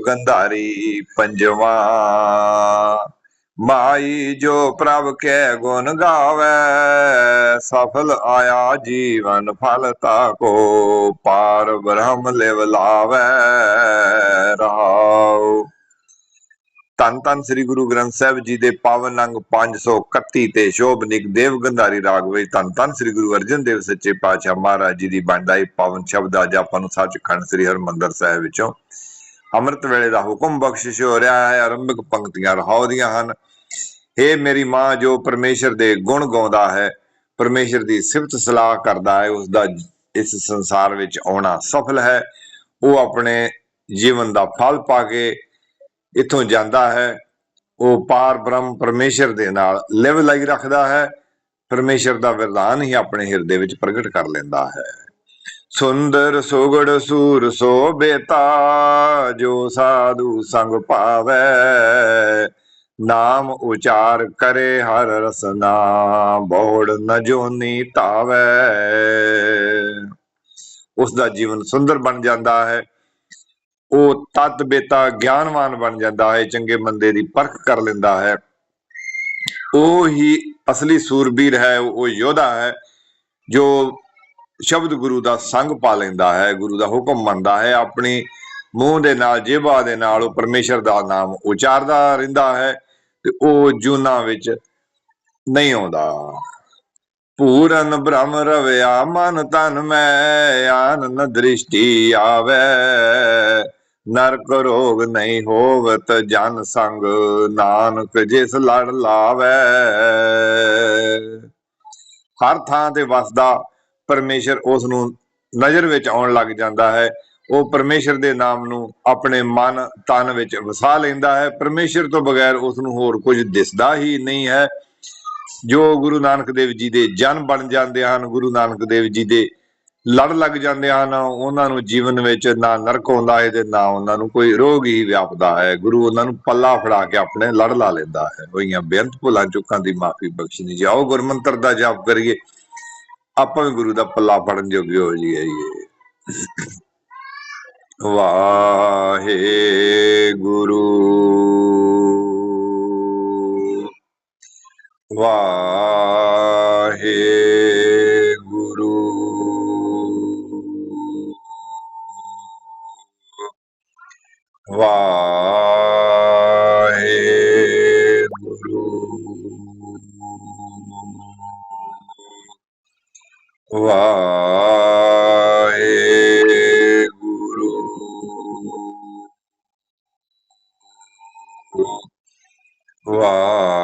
ਗੰਧਾਰੀ ਪੰਜਵਾ। ਮਾਈ ਜੋ ਪ੍ਰਭ ਕੇ ਗੁਣ ਗਾਵੇ, ਸਫਲ ਆਇਆ ਜੀਵਨ ਫਲ ਤਾਕੋ ਪਾਰ ਬ੍ਰਹਮ ਲਿਵ ਲਾਵੇ ਰਹਾਉ ਧੰਨ ਧੰਨ ਸ੍ਰੀ ਗੁਰੂ ਗ੍ਰੰਥ ਸਾਹਿਬ ਜੀ ਦੇ ਪਾਵਨ ਅੰਗ 531 ਤੇ ਸ਼ੋਭਨਿਕ ਦੇਵ ਗੰਧਾਰੀ ਰਾਗ ਵਿੱਚ ਧੰਨ ਧੰਨ ਸ੍ਰੀ ਗੁਰੂ ਅਰਜਨ ਦੇਵ ਸੱਚੇ ਪਾਤਸ਼ਾਹ ਮਹਾਰਾਜ ਜੀ ਦੀ ਬੰਦਾਈ ਪਾਵਨ ਸ਼ਬਦ ਅੱਜ ਆਪਾਂ ਨੂੰ ਸੱਚਖੰਡ ਸ੍ਰੀ ਹਰਮੰਦਰ ਸਾਹਿਬ ਵਿੱਚੋਂ ਅੰਮ੍ਰਿਤ ਵੇਲੇ ਦਾ ਹੁਕਮ ਬਖਸ਼ਿਸ਼ ਹੋ ਰਿਹਾ ਹੈ, ਆਰੰਭਿਕ ਪੰਕਤੀਆਂ ਰਹਾਉਦੀਆਂ ਹਨ। हे ਮੇਰੀ ਮਾਂ, ਜੋ ਪਰਮੇਸ਼ਰ ਦੇ ਗੁਣ ਗਾਉਂਦਾ ਹੈ, ਪਰਮੇਸ਼ਰ ਦੀ ਸਿਫਤ ਸਲਾਹ ਕਰਦਾ ਹੈ, ਉਸ ਦਾ ਇਸ ਸੰਸਾਰ ਵਿੱਚ ਆਉਣਾ ਸਫਲ ਹੈ। ਉਹ ਆਪਣੇ ਜੀਵਨ ਦਾ ਫਲ ਪਾ ਕੇ ਇੱਥੋਂ ਜਾਂਦਾ ਹੈ। ਉਹ ਪਾਰ ਬ੍ਰਹਮ ਪਰਮੇਸ਼ਰ ਦੇ ਨਾਲ ਲਿਵ ਲਾਈ ਰੱਖਦਾ ਹੈ। ਪਰਮੇਸ਼ਰ ਦਾ ਵਰਦਾਨ ਹੀ ਆਪਣੇ ਹਿਰਦੇ ਵਿੱਚ ਪ੍ਰਗਟ ਕਰ ਲੈਂਦਾ ਹੈ। ਸੁੰਦਰ ਸੁਗੜ ਸੂਰ ਸੋਬੇਤਾ ਜੋ ਸਾਧੂ ਸੰਗ ਭਾਵੈ, ਨਾਮ ਉਚਾਰ ਕਰੇ ਹਰ ਰਸਨਾ ਬੋੜ ਨ ਜੋਨੀ ਧਾਵੈ। ਉਸ ਦਾ ਜੀਵਨ ਸੁੰਦਰ ਬਣ ਜਾਂਦਾ ਹੈ। ਉਹ ਤਤ ਬੇਤਾ ਗਿਆਨਵਾਨ ਬਣ ਜਾਂਦਾ ਹੈ, ਚੰਗੇ ਬੰਦੇ ਦੀ ਪਰਖ ਕਰ ਲੈਂਦਾ ਹੈ। ਉਹ ਹੀ ਅਸਲੀ ਸੂਰਬੀਰ ਹੈ, ਉਹ ਯੋਧਾ ਹੈ, ਜੋ ਸ਼ਬਦ ਗੁਰੂ ਦਾ ਸੰਗ ਪਾ ਲੈਂਦਾ ਹੈ, ਗੁਰੂ ਦਾ ਹੁਕਮ ਮੰਨਦਾ ਹੈ, ਆਪਣੀ ਮੂੰਹ ਦੇ ਨਾਲ, ਜੇਬਾ ਦੇ ਨਾਲ ਉਹ ਪਰਮੇਸ਼ਰ ਦਾ ਨਾਮ ਉਚਾਰਦਾ ਰਹਿੰਦਾ ਹੈ ਤੇ ਉਹ ਜੂਨਾ ਵਿੱਚ ਨਹੀਂ ਆਉਂਦਾ। ਪੂਰਨ ਬ੍ਰਹਮ ਰਵਿਆ, ਮਨ ਤਨ ਮੈਂ, ਆਨੰਦ ਦ੍ਰਿਸ਼ਟੀ ਆਵੇ। ਨਰਕ ਰੋਗ ਨਹੀਂ ਹੋਵਤ, ਜਨ ਸੰਗ ਨਾਨਕ ਜਿਸ ਲੜ ਲਾਵੇ। ਹਰ ਥਾਂ ਤੇ ਵਸਦਾ ਪਰਮੇਸ਼ਰ ਉਸ ਨੂੰ ਨਜ਼ਰ ਵਿੱਚ ਆਉਣ ਲੱਗ ਜਾਂਦਾ ਹੈ। ਉਹ ਪਰਮੇਸ਼ਰ ਦੇ ਨਾਮ ਨੂੰ ਆਪਣੇ ਮਨ ਤਨ ਵਿੱਚ ਵਸਾ ਲੈਂਦਾ ਹੈ। ਪਰਮੇਸ਼ਰ ਤੋਂ ਬਗੈਰ ਉਸ ਨੂੰ ਹੋਰ ਕੁਝ ਦਿਸਦਾ ਹੀ ਨਹੀਂ ਹੈ। ਜੋ ਗੁਰੂ ਨਾਨਕ ਦੇਵ ਜੀ ਦੇ ਜਨ ਬਣ ਜਾਂਦੇ ਹਨ, ਗੁਰੂ ਨਾਨਕ ਦੇਵ ਜੀ ਦੇ ਲੜ ਲੱਗ ਜਾਂਦੇ ਹਨ, ਉਹਨਾਂ ਨੂੰ ਜੀਵਨ ਵਿੱਚ ਨਾ ਨਰਕ ਆਉਂਦਾ ਹੈ ਤੇ ਨਾ ਉਹਨਾਂ ਨੂੰ ਕੋਈ ਰੋਗ ਹੀ ਵਿਆਪਦਾ ਹੈ। ਗੁਰੂ ਉਹਨਾਂ ਨੂੰ ਪੱਲਾ ਫੜਾ ਕੇ ਆਪਣੇ ਲੜ ਲਾ ਲੈਂਦਾ ਹੈ। ਹੋਈਆਂ ਬੇਅੰਤ ਭੁੱਲਾਂ, ਚੁੱਕਾਂ ਦੀ ਮਾਫੀ ਬਖਸ਼ਣੀ। ਜਾਓ ਗੁਰਮੰਤਰ ਦਾ ਜਾਪ ਕਰੀਏ। ਆਪਾਂ ਵੀ ਗੁਰੂ ਦਾ ਪੱਲਾ ਫੜਨ ਜੋਗੇ ਹੋ ਜਾਈਏ ਵਾਹੇ ਗੁਰੂ ਵਾਹੇ ਗੁਰੂ ਵਾਹੇ ਵਾਹੇ ਗੁਰੂ ਵਾਹੇ